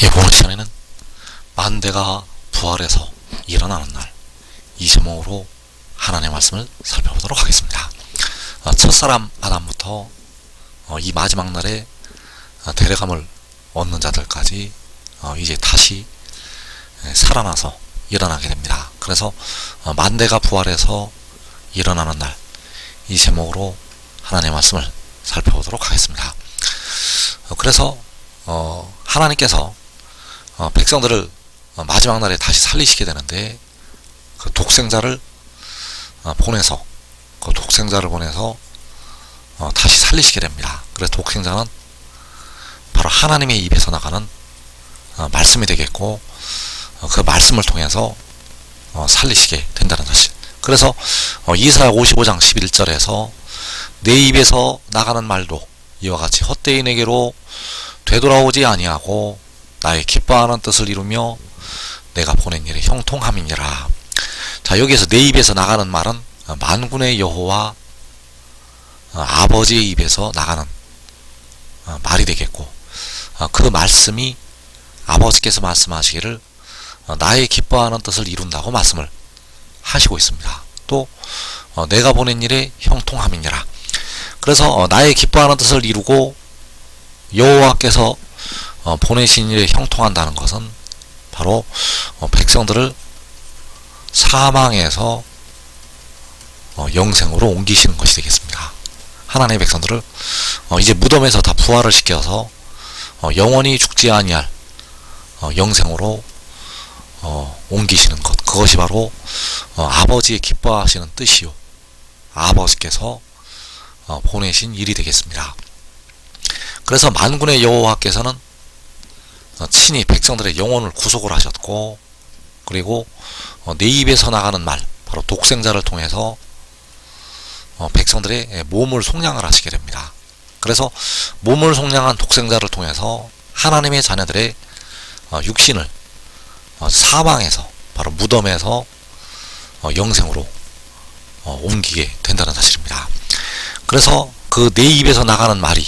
시간에는 만대가 부활해서 일어나는 날 이 제목으로 하나님의 말씀을 살펴보도록 하겠습니다. 어, 첫사람 아담부터 어, 이 마지막 날에 어, 데려감을 얻는 자들까지 어, 이제 다시 에, 살아나서 일어나게 됩니다. 그래서 어, 만대가 부활해서 일어나는 날 이 제목으로 하나님의 말씀을 살펴보도록 하겠습니다. 어, 그래서 어, 하나님께서 어, 백성들을 어, 마지막 날에 다시 살리시게 되는데 그 독생자를 어, 보내서 그 독생자를 보내서 어, 다시 살리시게 됩니다. 그래서 독생자는 바로 하나님의 입에서 나가는 어, 말씀이 되겠고 어, 그 말씀을 통해서 어, 살리시게 된다는 사실. 그래서 어, 이사야 55장 11절에서 내 입에서 나가는 말도 이와 같이 헛되인에게로 되돌아오지 아니하고 나의 기뻐하는 뜻을 이루며 내가 보낸 일에 형통함이니라. 자 여기에서 내 입에서 나가는 말은 어, 만군의 여호와 어, 아버지의 입에서 나가는 어, 말이 되겠고 어, 그 말씀이 아버지께서 말씀하시기를 어, 나의 기뻐하는 뜻을 이룬다고 말씀을 하시고 있습니다. 또 어, 내가 보낸 일에 형통함이니라. 그래서 어, 나의 기뻐하는 뜻을 이루고 여호와께서 어, 보내신 일에 형통한다는 것은 바로 어, 백성들을 사망에서 어, 영생으로 옮기시는 것이 되겠습니다. 하나님의 백성들을 어, 이제 무덤에서 다 부활을 시켜서 어, 영원히 죽지 아니할 어, 영생으로 어, 옮기시는 것 그것이 바로 어, 아버지의 기뻐하시는 뜻이요 아버지께서 어, 보내신 일이 되겠습니다. 그래서 만군의 여호와께서는 어, 친히 백성들의 영혼을 구속을 하셨고 그리고 어, 내 입에서 나가는 말 바로 독생자를 통해서 어, 백성들의 예, 몸을 속량을 하시게 됩니다. 그래서 몸을 속량한 독생자를 통해서 하나님의 자녀들의 어, 육신을 어, 사망에서 바로 무덤에서 어, 영생으로 어, 옮기게 된다는 사실입니다. 그래서 그 내 입에서 나가는 말이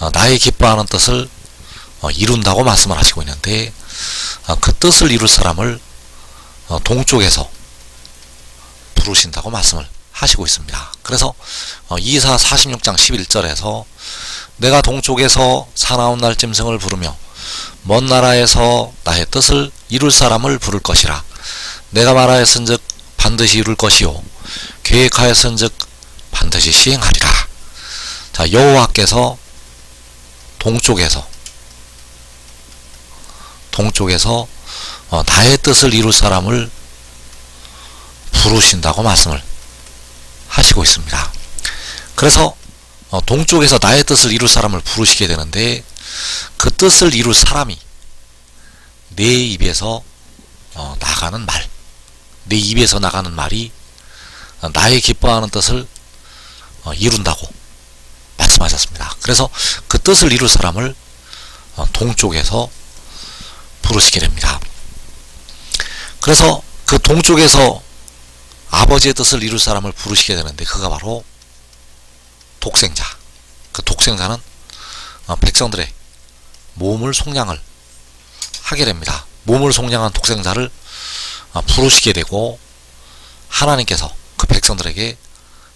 어, 나의 기뻐하는 뜻을 어, 이룬다고 말씀을 하시고 있는데 어, 그 뜻을 이룰 사람을 어, 동쪽에서 부르신다고 말씀을 하시고 있습니다. 그래서 어, 이사 46장 11절에서 내가 동쪽에서 사나운 날 짐승을 부르며 먼 나라에서 나의 뜻을 이룰 사람을 부를 것이라 내가 말하였은즉 반드시 이룰 것이요 계획하였은즉 반드시 시행하리라. 자 여호와께서 동쪽에서 동쪽에서 어, 나의 뜻을 이룰 사람을 부르신다고 말씀을 하시고 있습니다. 그래서 어, 동쪽에서 나의 뜻을 이룰 사람을 부르시게 되는데 그 뜻을 이룰 사람이 내 입에서 어, 나가는 말, 내 입에서 나가는 말이 어, 나의 기뻐하는 뜻을 어, 이룬다고 말씀하셨습니다. 그래서 그 뜻을 이룰 사람을 어, 동쪽에서 부르시게 됩니다. 그래서 그 동쪽에서 아버지의 뜻을 이룰 사람을 부르시게 되는데 그가 바로 독생자. 그 독생자는 어, 백성들의 몸을 속량을 하게 됩니다. 몸을 속량한 독생자를 어, 부르시게 되고 하나님께서 그 백성들에게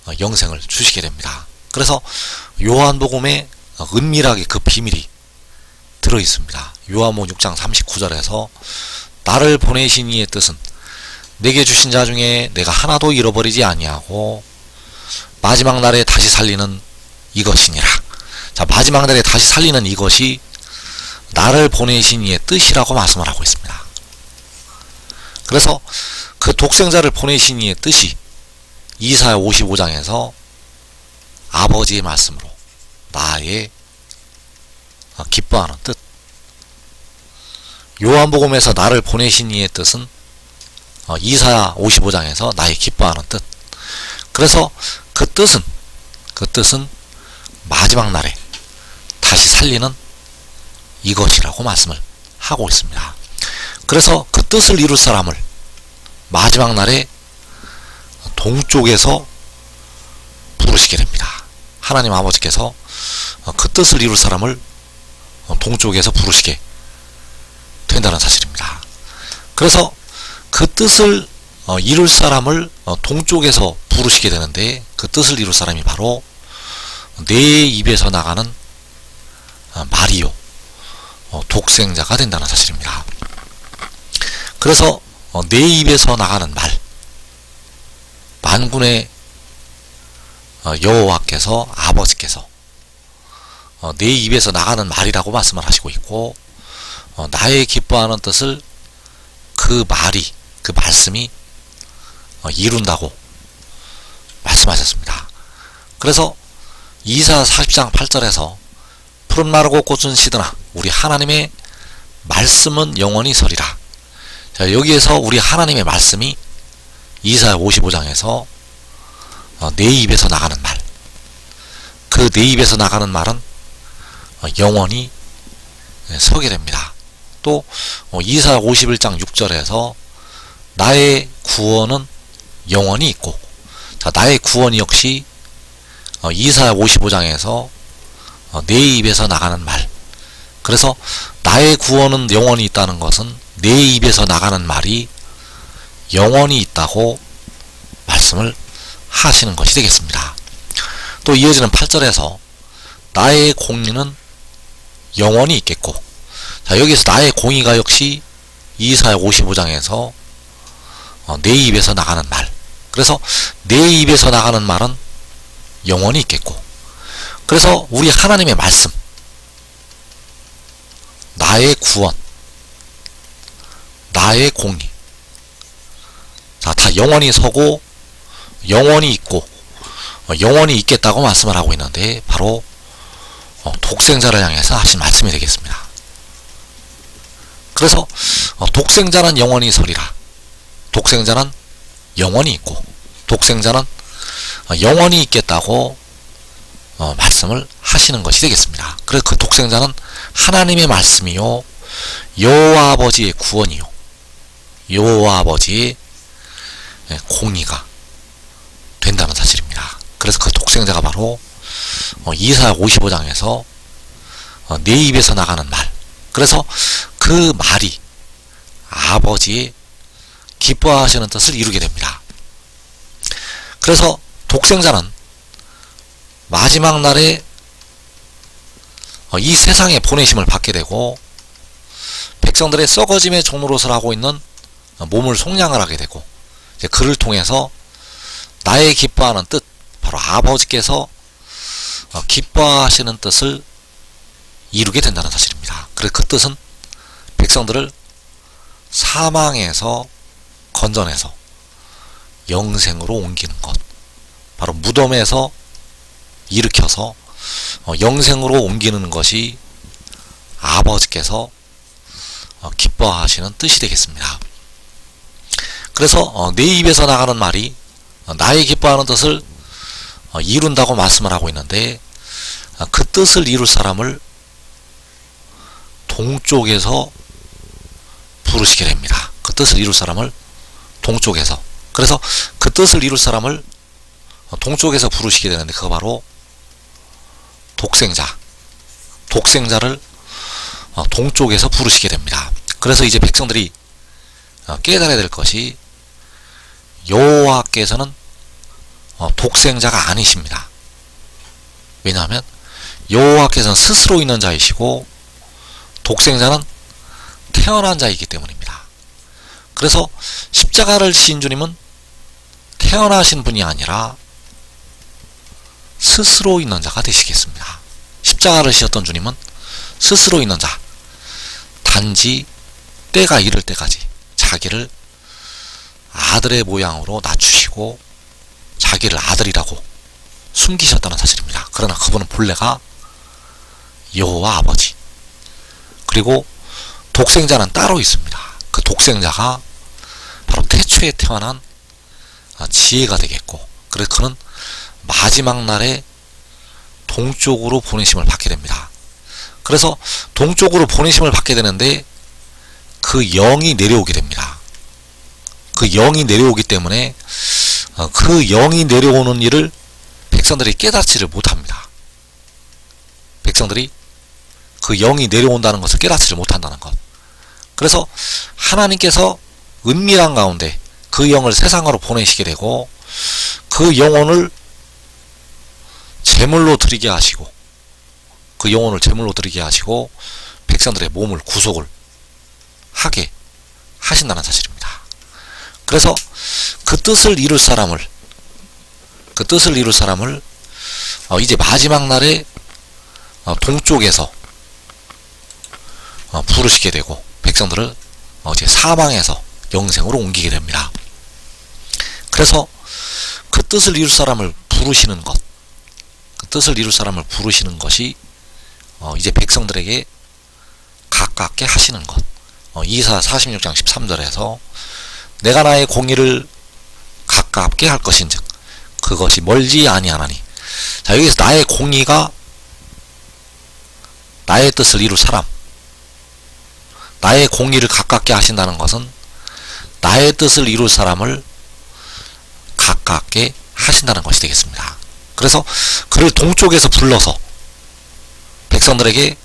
어, 영생을 주시게 됩니다. 그래서 요한복음에 어, 은밀하게 그 비밀이 들어 있습니다. 요한복음 6장 39절에서 나를 보내신 이의 뜻은 내게 주신 자 중에 내가 하나도 잃어버리지 아니하고 마지막 날에 다시 살리는 이것이니라. 자, 마지막 날에 다시 살리는 이것이 나를 보내신 이의 뜻이라고 말씀을 하고 있습니다. 그래서 그 독생자를 보내신 이의 뜻이 이사야 55장에서 아버지의 말씀으로 나의 어, 기뻐하는 뜻. 요한복음에서 나를 보내신 이의 뜻은 어, 이사야 55장에서 나의 기뻐하는 뜻. 그래서 그 뜻은 그 뜻은 마지막 날에 다시 살리는 이것이라고 말씀을 하고 있습니다. 그래서 그 뜻을 이룰 사람을 마지막 날에 동쪽에서 부르시게 됩니다. 하나님 아버지께서 어, 그 뜻을 이룰 사람을 어, 동쪽에서 부르시게 된다는 사실입니다. 그래서 그 뜻을 어, 이룰 사람을 어, 동쪽에서 부르시게 되는데 그 뜻을 이룰 사람이 바로 내 입에서 나가는 어, 말이요 어, 독생자가 된다는 사실입니다. 그래서 어, 내 입에서 나가는 말 만군의 어, 여호와께서 아버지께서 어, 내 입에서 나가는 말이라고 말씀을 하시고 있고 어, 나의 기뻐하는 뜻을 그 말이 그 말씀이 어, 이룬다고 말씀하셨습니다. 그래서 이사 40장 8절에서 푸른 마르고 꽃은 시드나 우리 하나님의 말씀은 영원히 서리라. 자, 여기에서 우리 하나님의 말씀이 이사 55장에서 어, 내 입에서 나가는 말. 그 내 입에서 나가는 말은 어, 영원히 예, 서게 됩니다. 또 어, 이사 51장 6절에서 나의 구원은 영원히 있고 자 나의 구원 역시 어, 이사 55장에서 어, 내 입에서 나가는 말 그래서 나의 구원은 영원히 있다는 것은 내 입에서 나가는 말이 영원히 있다고 말씀을 하시는 것이 되겠습니다. 또 이어지는 8절에서 나의 공의는 영원히 있겠고 자 여기서 나의 공의가 역시 이사야 55장에서 어, 내 입에서 나가는 말. 그래서 내 입에서 나가는 말은 영원히 있겠고. 그래서 우리 하나님의 말씀 나의 구원 나의 공의. 자, 다 영원히 서고 영원히 있고 어, 영원히 있겠다고 말씀을 하고 있는데 바로 어, 독생자를 향해서 하신 말씀이 되겠습니다. 그래서 어, 독생자는 영원히 서리라. 독생자는 영원히 있고 독생자는 어, 영원히 있겠다고 어, 말씀을 하시는 것이 되겠습니다. 그래서 그 독생자는 하나님의 말씀이요 여호와 아버지의 구원이요 여호와 아버지의 예, 공의가 된다는 사실입니다. 그래서 그 독생자가 바로 어, 이사 55장에서 어, 내 입에서 나가는 말. 그래서 그 말이 아버지의 기뻐하시는 뜻을 이루게 됩니다. 그래서 독생자는 마지막 날에 어, 이 세상에 보내심을 받게 되고 백성들의 썩어짐의 종로릇을 하고 있는 어, 몸을 속량을 하게 되고 그를 통해서 나의 기뻐하는 뜻 바로 아버지께서 어, 기뻐하시는 뜻을 이루게 된다는 사실입니다. 그래서 그 뜻은 백성들을 사망에서 건져내서 영생으로 옮기는 것. 바로 무덤에서 일으켜서 어, 영생으로 옮기는 것이 아버지께서 어, 기뻐하시는 뜻이 되겠습니다. 그래서 어, 내 입에서 나가는 말이 어, 나의 기뻐하는 뜻을 어, 이룬다고 말씀을 하고 있는데 어, 그 뜻을 이룰 사람을 동쪽에서 부르시게 됩니다. 그 뜻을 이룰 사람을 동쪽에서 그래서 그 뜻을 이룰 사람을 어, 동쪽에서 부르시게 되는데 그거 바로 독생자 독생자를 어, 동쪽에서 부르시게 됩니다. 그래서 이제 백성들이 어, 깨달아야 될 것이 여호와께서는 어, 독생자가 아니십니다. 왜냐하면 여호와께서는 스스로 있는 자이시고 독생자는 태어난 자이기 때문입니다. 그래서 십자가를 지신 주님은 태어나신 분이 아니라 스스로 있는 자가 되시겠습니다. 십자가를 지셨던 주님은 스스로 있는 자, 단지 때가 이를 때까지 자기를 아들의 모양으로 낮추시고 자기를 아들이라고 숨기셨다는 사실입니다. 그러나 그분은 본래가 여호와 아버지 그리고 독생자는 따로 있습니다. 그 독생자가 바로 태초에 태어난 아, 지혜가 되겠고 그래서 그는 마지막 날에 동쪽으로 보내심을 받게 됩니다. 그래서 동쪽으로 보내심을 받게 되는데 그 영이 내려오게 됩니다. 그 영이 내려오기 때문에 어, 그 영이 내려오는 일을 백성들이 깨닫지를 못합니다. 백성들이 그 영이 내려온다는 것을 깨닫지를 못한다는 것. 그래서 하나님께서 은밀한 가운데 그 영을 세상으로 보내시게 되고 그 영혼을 제물로 드리게 하시고 그 영혼을 제물로 드리게 하시고 백성들의 몸을 구속을 하게 하신다는 사실입니다. 그래서 그 뜻을 이룰 사람을 그 뜻을 이룰 사람을 어, 이제 마지막 날에 어, 동쪽에서 어, 부르시게 되고 백성들을 어, 이제 사망에서 영생으로 옮기게 됩니다. 그래서 그 뜻을 이룰 사람을 부르시는 것, 그 뜻을 이룰 사람을 부르시는 것이 어, 이제 백성들에게 가깝게 하시는 것. 어, 이사 46장 13절에서 내가 나의 공의를 가깝게 할 것인즉 그것이 멀지 아니하나니. 자 여기서 나의 공의가 나의 뜻을 이룰 사람, 나의 공의를 가깝게 하신다는 것은 나의 뜻을 이룰 사람을 가깝게 하신다는 것이 되겠습니다. 그래서 그를 동쪽에서 불러서 백성들에게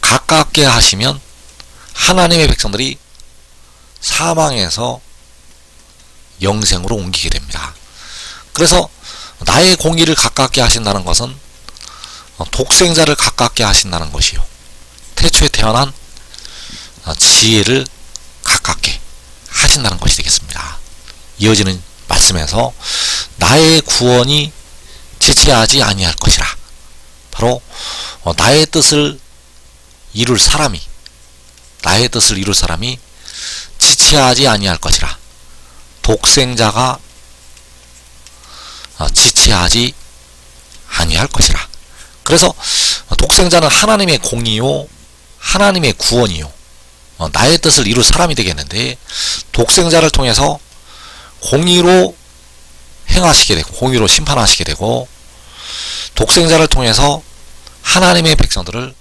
가깝게 하시면 하나님의 백성들이 사망에서 영생으로 옮기게 됩니다. 그래서 나의 공의를 가깝게 하신다는 것은 독생자를 가깝게 하신다는 것이요. 태초에 태어난 지혜를 가깝게 하신다는 것이 되겠습니다. 이어지는 말씀에서 나의 구원이 지체하지 아니할 것이라. 바로 어, 나의 뜻을 이룰 사람이 나의 뜻을 이룰 사람이 지체하지 아니할 것이라. 독생자가 어, 지체하지 아니할 것이라. 그래서 독생자는 하나님의 공이요, 하나님의 구원이요, 어, 나의 뜻을 이룰 사람이 되겠는데 독생자를 통해서 공의로 행하시게 되고 공의로 심판하시게 되고 독생자를 통해서 하나님의 백성들을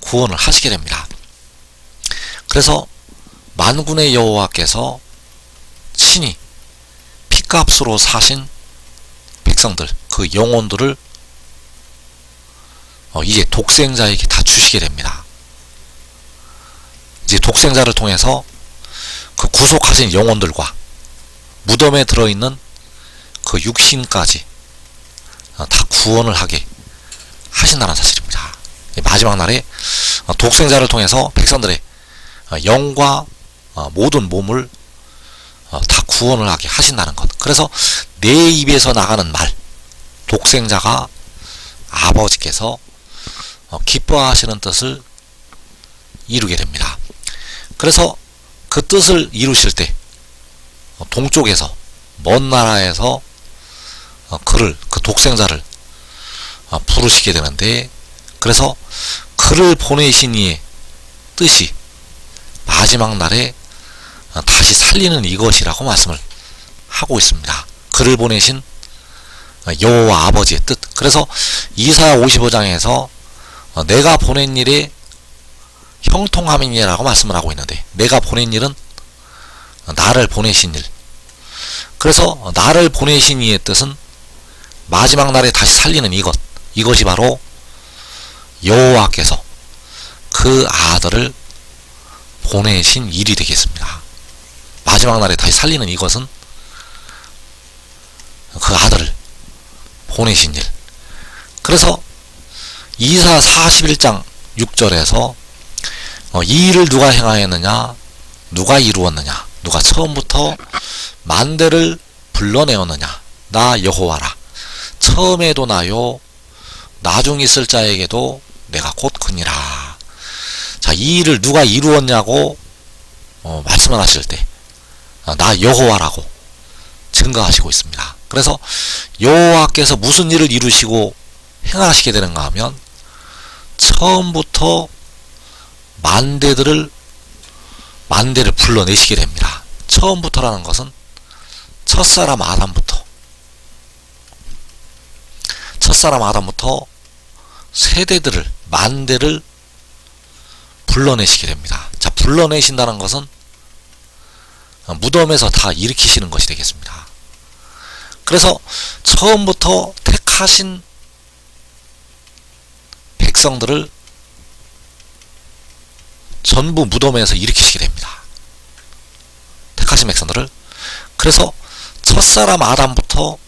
구원을 하시게 됩니다. 그래서 만군의 여호와께서 친히 피값으로 사신 백성들 그 영혼들을 어, 이제 독생자에게 다 주시게 됩니다. 이제 독생자를 통해서 그 구속하신 영혼들과 무덤에 들어있는 그 육신까지 어, 다 구원을 하게 하신다는 사실입니다. 마지막 날에 어, 독생자를 통해서 백성들의 어, 영과 모든 몸을 다 구원을 하게 하신다는 것. 그래서 내 입에서 나가는 말, 독생자가 아버지께서 기뻐하시는 뜻을 이루게 됩니다. 그래서 그 뜻을 이루실 때 동쪽에서 먼 나라에서 그를 그 독생자를 부르시게 되는데 그래서 그를 보내신 이의 뜻이 마지막 날에 다시 살리는 이것이라고 말씀을 하고 있습니다. 그를 보내신 여호와 아버지의 뜻. 그래서 이사야 55장에서 내가 보낸 일에 형통함이니라고 말씀을 하고 있는데 내가 보낸 일은 나를 보내신 일. 그래서 나를 보내신 이의 뜻은 마지막 날에 다시 살리는 이것. 이것이 바로 여호와께서 그 아들을 보내신 일이 되겠습니다. 마지막 날에 다시 살리는 이것은 그 아들을 보내신 일. 그래서 이사 41장 6절에서 어, 이 일을 누가 행하였느냐? 누가 이루었느냐? 누가 처음부터 만대를 불러내었느냐? 나 여호와라. 처음에도 나요. 나중 있을 자에게도 내가 곧 크니라. 자, 이 일을 누가 이루었냐고 어, 말씀을 하실 때, 어, 나 여호와라고 증거하시고 있습니다. 그래서 여호와께서 무슨 일을 이루시고 행하시게 되는가 하면 처음부터 만대들을 만대를 불러내시게 됩니다. 처음부터라는 것은 첫사람 아담부터 첫사람 아담부터 세대들을 만대를 불러내시게 됩니다. 자, 불러내신다는 것은 무덤에서 다 일으키시는 것이 되겠습니다. 그래서 처음부터 택하신 백성들을 전부 무덤에서 일으키시게 됩니다. 택하신 백성들을 그래서 첫사람 아담부터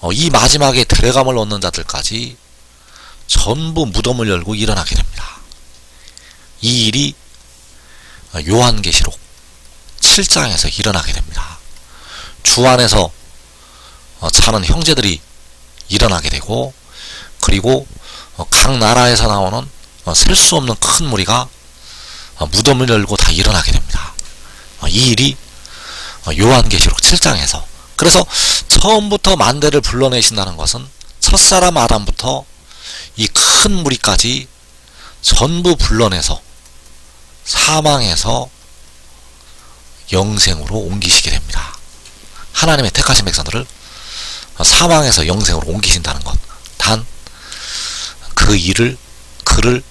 어, 이 마지막에 들어감을 얻는 자들까지 전부 무덤을 열고 일어나게 됩니다. 이 일이 요한계시록 7장에서 일어나게 됩니다. 주 안에서 어, 자는 형제들이 일어나게 되고 그리고 어, 각 나라에서 나오는 셀 수 없는 큰 무리가 어, 무덤을 열고 다 일어나게 됩니다. 이 일이 요한계시록 7장에서 그래서 처음부터 만대를 불러내신다는 것은 첫사람 아담부터 이 큰 무리까지 전부 불러내서 사망에서 영생으로 옮기시게 됩니다. 하나님의 택하신 백성들을 사망에서 영생으로 옮기신다는 것. 단, 그 일을, 그를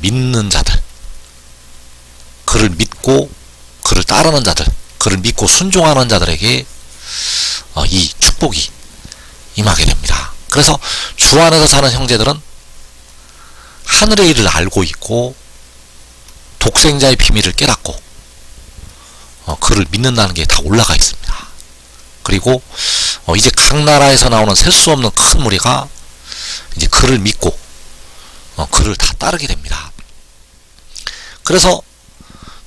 믿는 자들, 그를 믿고, 그를 따르는 자들, 그를 믿고 순종하는 자들에게 어, 이 축복이 임하게 됩니다. 그래서 주 안에서 사는 형제들은 하늘의 일을 알고 있고 독생자의 비밀을 깨닫고 어, 그를 믿는다는 게 다 올라가 있습니다. 그리고 어, 이제 각 나라에서 나오는 셀 수 없는 큰 무리가 이제 그를 믿고 어, 그를 다 따르게 됩니다. 그래서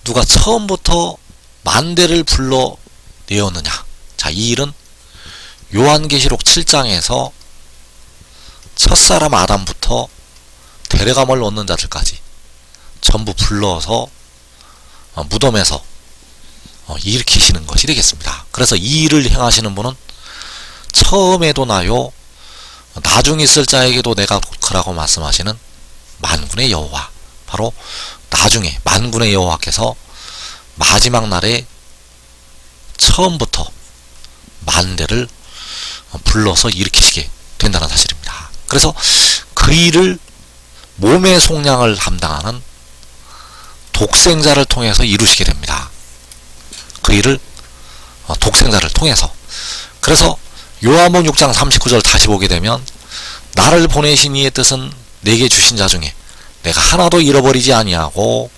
누가 처음부터 만대를 불러 내었느냐? 자, 이 일은 요한계시록 7장에서 첫사람 아담부터 데려감을 얻는 자들까지 전부 불러서 어, 무덤에서 어, 일으키시는 것이 되겠습니다. 그래서 이 일을 행하시는 분은 처음에도 나요, 나중에 있을 자에게도 내가 그라고 말씀하시는 만군의 여호와, 바로 나중에 만군의 여호와께서 마지막 날에 처음부터 만대를 불러서 일으키시게 된다는 사실입니다. 그래서 그 일을 몸의 속량을 담당하는 독생자를 통해서 이루시게 됩니다. 그 일을 어, 독생자를 통해서 그래서 요한복음 6장 39절 다시 보게 되면 나를 보내신 이의 뜻은 내게 주신 자 중에 내가 하나도 잃어버리지 아니하고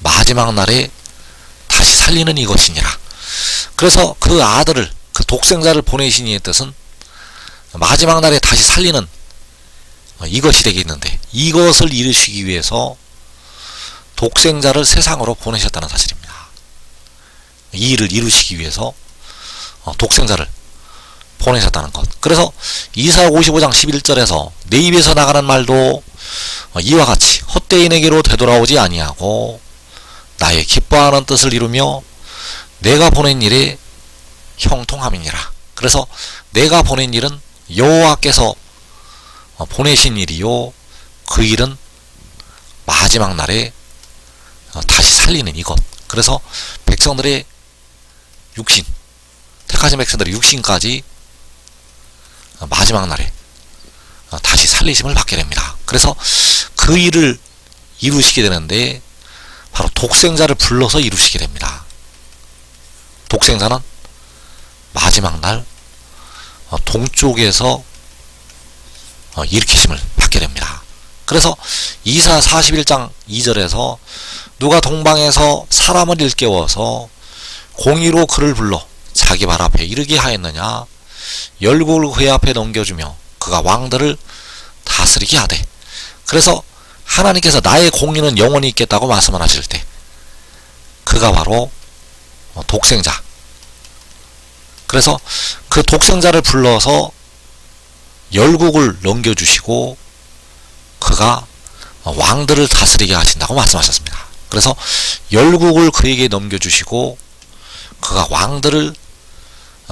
마지막 날에 다시 살리는 이것이니라. 그래서 그 아들을 그 독생자를 보내신 이의 뜻은 마지막 날에 다시 살리는 어, 이것이 되겠는데 이것을 이루시기 위해서 독생자를 세상으로 보내셨다는 사실입니다. 이 일을 이루시기 위해서 어, 독생자를 보내셨다는 것. 그래서 이사 55장 11절에서 내 입에서 나가는 말도 어, 이와 같이 헛되인에게로 되돌아오지 아니하고 나의 기뻐하는 뜻을 이루며 내가 보낸 일에 형통함이니라. 그래서 내가 보낸 일은 여호와께서 어, 보내신 일이요 그 일은 마지막 날에 다시 살리는 이것. 그래서 백성들의 육신, 택하신 백성들의 육신까지 마지막 날에 다시 살리심을 받게 됩니다. 그래서 그 일을 이루시게 되는데 바로 독생자를 불러서 이루시게 됩니다. 독생자는 마지막 날 동쪽에서 일으키심을 받게 됩니다. 그래서 이사 41장 2절에서 누가 동방에서 사람을 일깨워서 공의로 그를 불러 자기 발 앞에 이르게 하였느냐 열국을 그의 앞에 넘겨주며 그가 왕들을 다스리게 하되 그래서 하나님께서 나의 공의는 영원히 있겠다고 말씀을 하실 때 그가 바로 독생자 그래서 그 독생자를 불러서 열국을 넘겨주시고 그가 왕들을 다스리게 하신다고 말씀하셨습니다. 그래서 열국을 그에게 넘겨주시고 그가 왕들을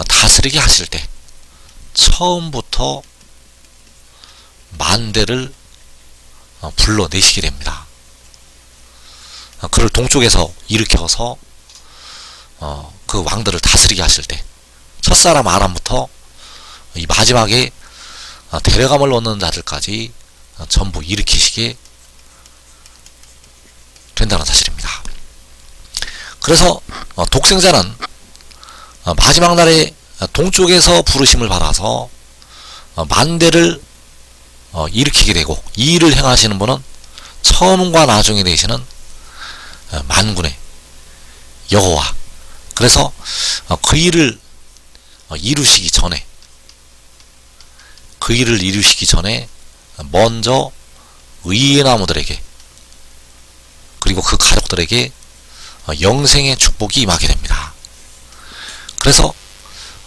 다스리게 하실 때 처음부터 만대를 불러내시게 됩니다. 그를 동쪽에서 일으켜서 그 왕들을 다스리게 하실 때 첫사람 아람부터 이 마지막에 데려감을 얻는 자들까지 전부 일으키시게 된다는 사실입니다. 그래서 어, 독생자는 어, 마지막 날에 동쪽에서 부르심을 받아서 어, 만대를 일으키게 되고 이 일을 행하시는 분은 처음과 나중에 되시는 어, 만군의 여호와 그래서 어, 그 일을 어, 이루시기 전에 그 일을 이루시기 전에 먼저 의의 나무들에게 그리고 그 가족들에게 어, 영생의 축복이 임하게 됩니다. 그래서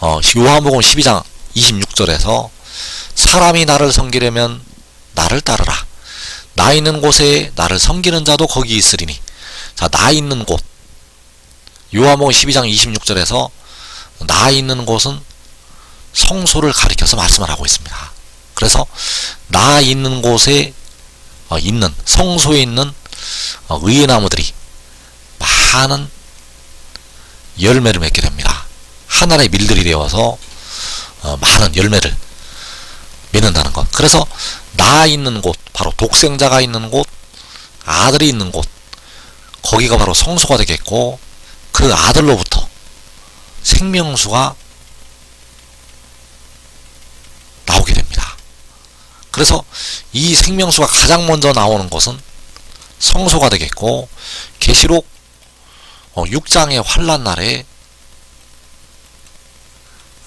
어, 요한복음 12장 26절에서 사람이 나를 섬기려면 나를 따르라. 나 있는 곳에 나를 섬기는 자도 거기 있으리니. 자, 나 있는 곳. 요한복음 12장 26절에서 나 있는 곳은 성소를 가리켜서 말씀을 하고 있습니다. 그래서 나 있는 곳에 어, 있는 성소에 있는 어, 의의 나무들이 많은 열매를 맺게 됩니다. 하나의 밀들이 되어서 어, 많은 열매를 맺는다는 것. 그래서 나 있는 곳, 바로 독생자가 있는 곳, 아들이 있는 곳, 거기가 바로 성소가 되겠고 그 아들로부터 생명수가 나오게 됩니다. 그래서 이 생명수가 가장 먼저 나오는 것은 성소가 되겠고 계시록 6장의 환란 날에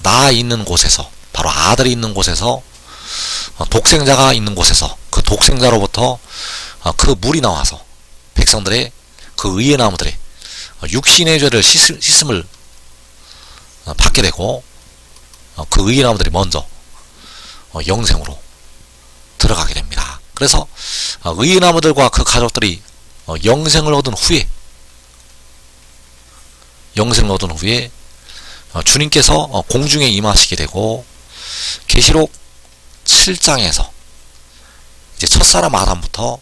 나 있는 곳에서 바로 아들이 있는 곳에서 어, 독생자가 있는 곳에서 그 독생자로부터 어, 그 물이 나와서 백성들의 그 의의 나무들의 어, 육신의 죄를 씻음을 받게 되고 그 의의 나무들이 먼저 영생으로 들어가게 됩니다. 그래서 의의 나무들과 그 가족들이 영생을 얻은 후에 영생을 얻은 후에 주님께서 공중에 임하시게 되고 계시록 7장에서 이제 첫사람 아담부터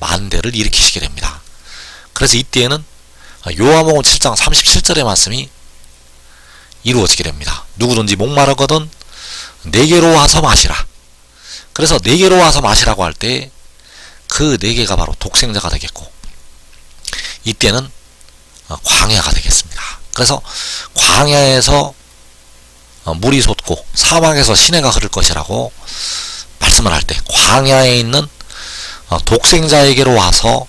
만대를 일으키시게 됩니다. 그래서 이때에는 요한복음 7장 37절의 말씀이 이루어지게 됩니다. 누구든지 목마르거든 내게로 와서 마시라. 그래서 내게로 와서 마시라고 할 때 그 네 개가 바로 독생자가 되겠고 이때는 광야가 되겠습니다. 그래서 광야에서 어, 물이 솟고 사막에서 시내가 흐를 것이라고 말씀을 할 때 광야에 있는 어, 독생자에게로 와서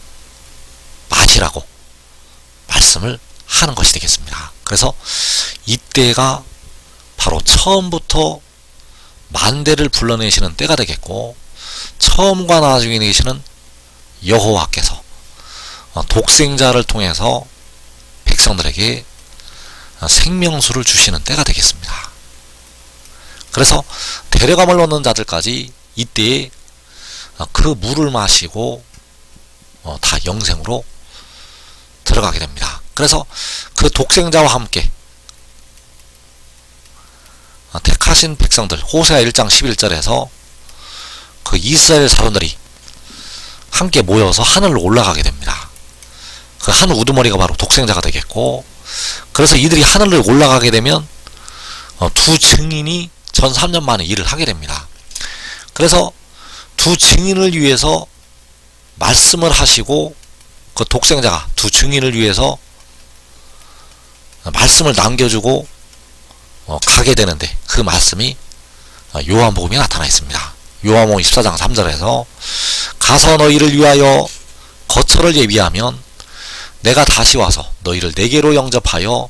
마시라고 말씀을 하는 것이 되겠습니다. 그래서 이때가 바로 처음부터 만대를 불러내시는 때가 되겠고 처음과 나중에 계시는 여호와께서 어, 독생자를 통해서 백성들에게 생명수를 주시는 때가 되겠습니다. 그래서 데려감을 얻는 자들까지 이때에 그 물을 마시고 어, 다 영생으로 들어가게 됩니다. 그래서 그 독생자와 함께 어, 택하신 백성들 호세아 1장 11절에서 그 이스라엘 사람들이 함께 모여서 하늘로 올라가게 됩니다. 그 한 우두머리가 바로 독생자가 되겠고 그래서 이들이 하늘로 올라가게 되면 어, 두 증인이 전 3년 만에 일을 하게 됩니다. 그래서 두 증인을 위해서 말씀을 하시고 그 독생자가 두 증인을 위해서 말씀을 남겨주고 어, 가게 되는데 그 말씀이 어, 요한복음에 나타나 있습니다. 요한복음 14장 3절에서 가서 너희를 위하여 거처를 예비하면 내가 다시 와서 너희를 내게로 영접하여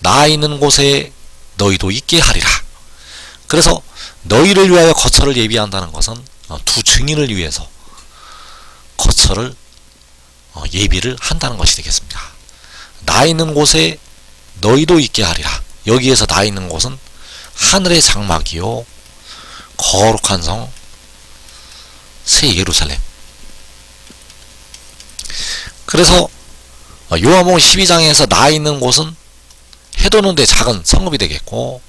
나 있는 곳에 너희도 있게 하리라. 그래서 너희를 위하여 거처를 예비한다는 것은 어, 두 증인을 위해서 거처를 어, 예비를 한다는 것이 되겠습니다. 나 있는 곳에 너희도 있게 하리라. 여기에서 나 있는 곳은 하늘의 장막이요 거룩한 성 새 예루살렘. 그래서 어, 요한복음 12장에서 나 있는 곳은 해도는 데 작은 성읍이 되겠고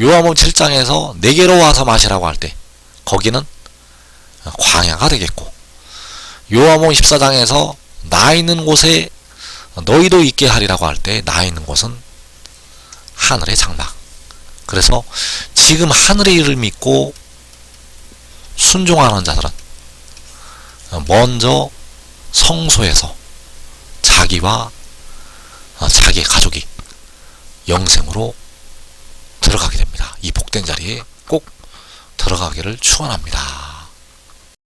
요한복음 7장에서 내게로 와서 마시라고 할 때 거기는 광야가 되겠고 요한복음 14장에서 나 있는 곳에 너희도 있게 하리라고 할 때 나 있는 곳은 하늘의 장막. 그래서 지금 하늘의 일을 믿고 순종하는 자들은 먼저 성소에서 자기와 자기의 가족이 영생으로 들어가게 됩니다. 이 복된 자리에 꼭 들어가기를 축원합니다.